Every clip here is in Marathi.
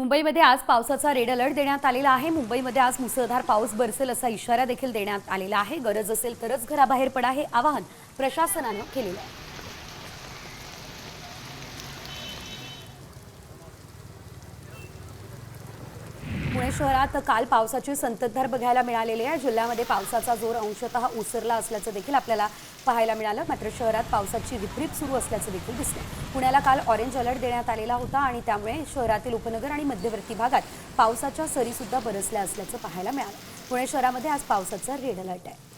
मुंबईमध्ये आज पावसाचा रेड अलर्ट देण्यात आलेला आहे. मुंबईमध्ये आज मुसळधार पाऊस बरसेल असा इशारा देखील देण्यात आलेला आहे. गरज असेल तरच घराबाहेर पडा हे आवाहन प्रशासनानं केलेलं आहे. पुणे शहरात काल पावसाची संततधार बघायला मिळालेली आहे. जिल्ह्यामध्ये पावसाचा जोर अंशतः ओसरला असल्याचं देखील आपल्याला पाहायला मिळालं. मात्र शहरात पावसाची विपरीत सुरू असल्याचं देखील दिसलं पुण्याला काल ऑरेंज अलर्ट देण्यात आलेला होता आणि त्यामुळे शहरातील उपनगर आणि मध्यवर्ती भागात पावसाच्या सरीसुद्धा बरसल्या असल्याचं पाहायला मिळालं. पुणे शहरामध्ये आज पावसाचा रेड अलर्ट आहे.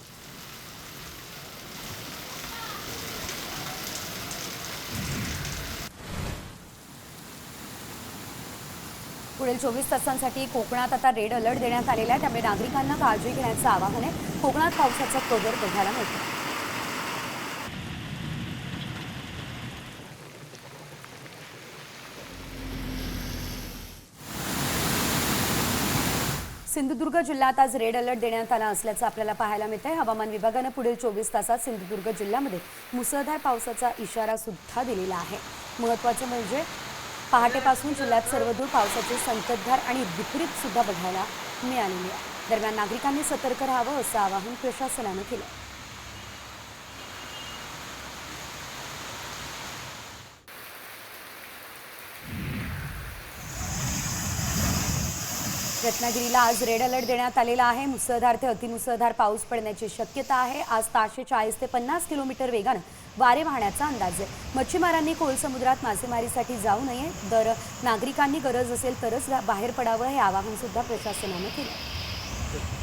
पुढील चोवीस तासांसाठी कोकणात आता रेड अलर्ट देण्यात आलेला आहे. त्यामुळे नागरिकांना काळजी घेण्याचं आवाहन आहे. कोकणात पावसाचा कवर बघायला मिळतो सिंधुदुर्ग जिल्ह्यात आज रेड अलर्ट देण्यात आला असल्याचं आपल्याला पाहायला मिळत आहे हवामान विभागानं पुढील चोवीस तासात सिंधुदुर्ग जिल्ह्यामध्ये मुसळधार पावसाचा इशारा सुद्धा दिलेला आहे. महत्त्वाचं म्हणजे पहाटेपासून जिल्ह्यात सर्वदूर पावसाची संततधार आणि विपरीत सुद्धा बघायला मिळालेली आहे. दरम्यान नागरिकांनी सतर्क राहावं असं आवाहन प्रशासनानं केलं रत्नागिरीला आज रेड अलर्ट देण्यात आलेला आहे. मुसळधार ते अतिमुसळधार पाऊस पडण्याची शक्यता आहे. आज ताशे चाळीस ते पन्नास किलोमीटर वेगानं वारे वाहण्याचा अंदाज आहे. मच्छीमारांनी खोल समुद्रात मासेमारीसाठी जाऊ नये. दर नागरिकांनी गरज असेल तरच बाहेर पडावं हे आवाहन सुद्धा प्रशासनानं केलं